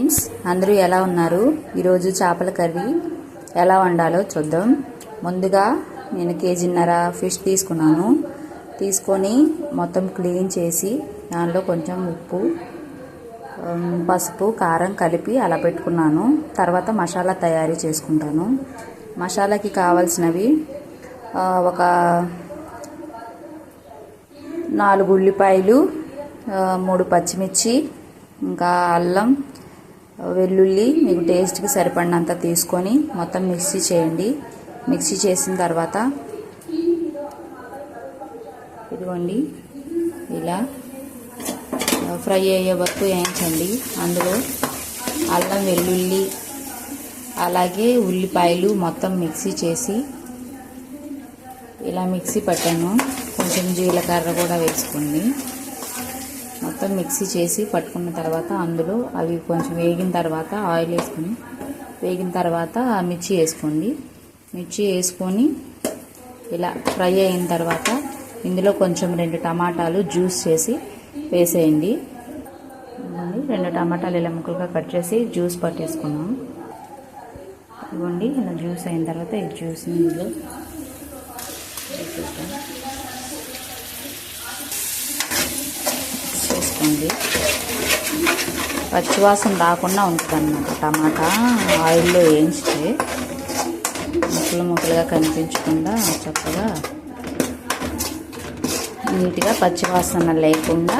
Friends అందరూ ఎలా ఉన్నారు? ఈరోజు చేపల కర్రీ ఎలా వండాలో చూద్దాం. ముందుగా నేను కేజీన్నర ఫిష్ తీసుకున్నాను. తీసుకొని మొత్తం క్లీన్ చేసి దానిలో కొంచెం ఉప్పు పసుపు కారం కలిపి అలా పెట్టుకున్నాను. తర్వాత మసాలా తయారీ చేసుకుంటాను. మసాలాకి కావాల్సినవి ఒక నాలుగు ఉల్లిపాయలు మూడు పచ్చిమిర్చి ఇంకా అల్లం వెల్లుల్లి మీకు టేస్ట్కి సరిపడినంత తీసుకొని మొత్తం మిక్సీ చేయండి. మిక్సీ చేసిన తర్వాత ఇదిగోండి ఇలా ఫ్రై అయ్యే వరకు వేయించండి. అందులో అల్లం వెల్లుల్లి అలాగే ఉల్లిపాయలు మొత్తం మిక్సీ చేసి ఇలా మిక్సీ పట్టాను. కొంచెం జీలకర్ర కూడా వేసుకోండి. మొత్తం మిక్సీ చేసి పట్టుకున్న తర్వాత అందులో అవి కొంచెం వేగిన తర్వాత ఆయిల్ వేసుకొని వేగిన తర్వాత మిర్చి వేసుకోండి. మిర్చి వేసుకొని ఇలా ఫ్రై అయిన తర్వాత ఇందులో కొంచెం రెండు టమాటాలు జ్యూస్ చేసి వేసేయండి. రెండు టమాటాలు ఇలా ముక్కలుగా కట్ చేసి జ్యూస్ పట్టేసుకున్నాం. ఇవ్వండి ఇలా జ్యూస్ అయిన తర్వాత ఈ జ్యూస్ని ఇందులో మిక్స్ పచ్చివాసన రాకుండా ఉంటుంది అన్నమాట టమాటా ఆయిల్లో వేయించి ముక్కలు ముక్కలుగా కనిపించకుండా చక్కగా నీట్గా పచ్చివాసన లేకుండా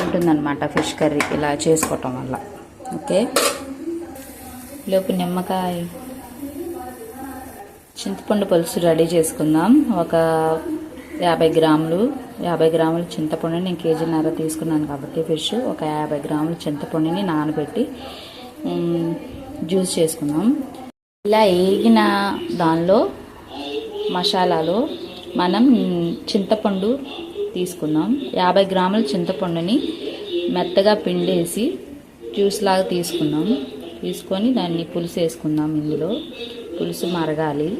ఉంటుందన్నమాట ఫిష్ కర్రీ ఇలా చేసుకోవటం వల్ల. ఓకే? లోపు నిమ్మకాయ చింతపండు పులుసు రెడీ చేసుకుందాం. ఒక యాభై గ్రాములు యాభై గ్రాములు చింతపండుని నేను కేజీన్నర తీసుకున్నాను కాబట్టి ఫిష్ ఒక యాభై గ్రాముల చింతపండుని నానబెట్టి జ్యూస్ చేసుకుందాం. ఇలా వేగిన దానిలో మసాలాలో మనం చింతపండు తీసుకుందాం. యాభై గ్రాముల చింతపండుని మెత్తగా పిండేసి జ్యూస్ లాగా తీసుకుందాం. తీసుకొని దాన్ని పులుసు వేసుకుందాం ఇందులో. పులుసు మరగాలి.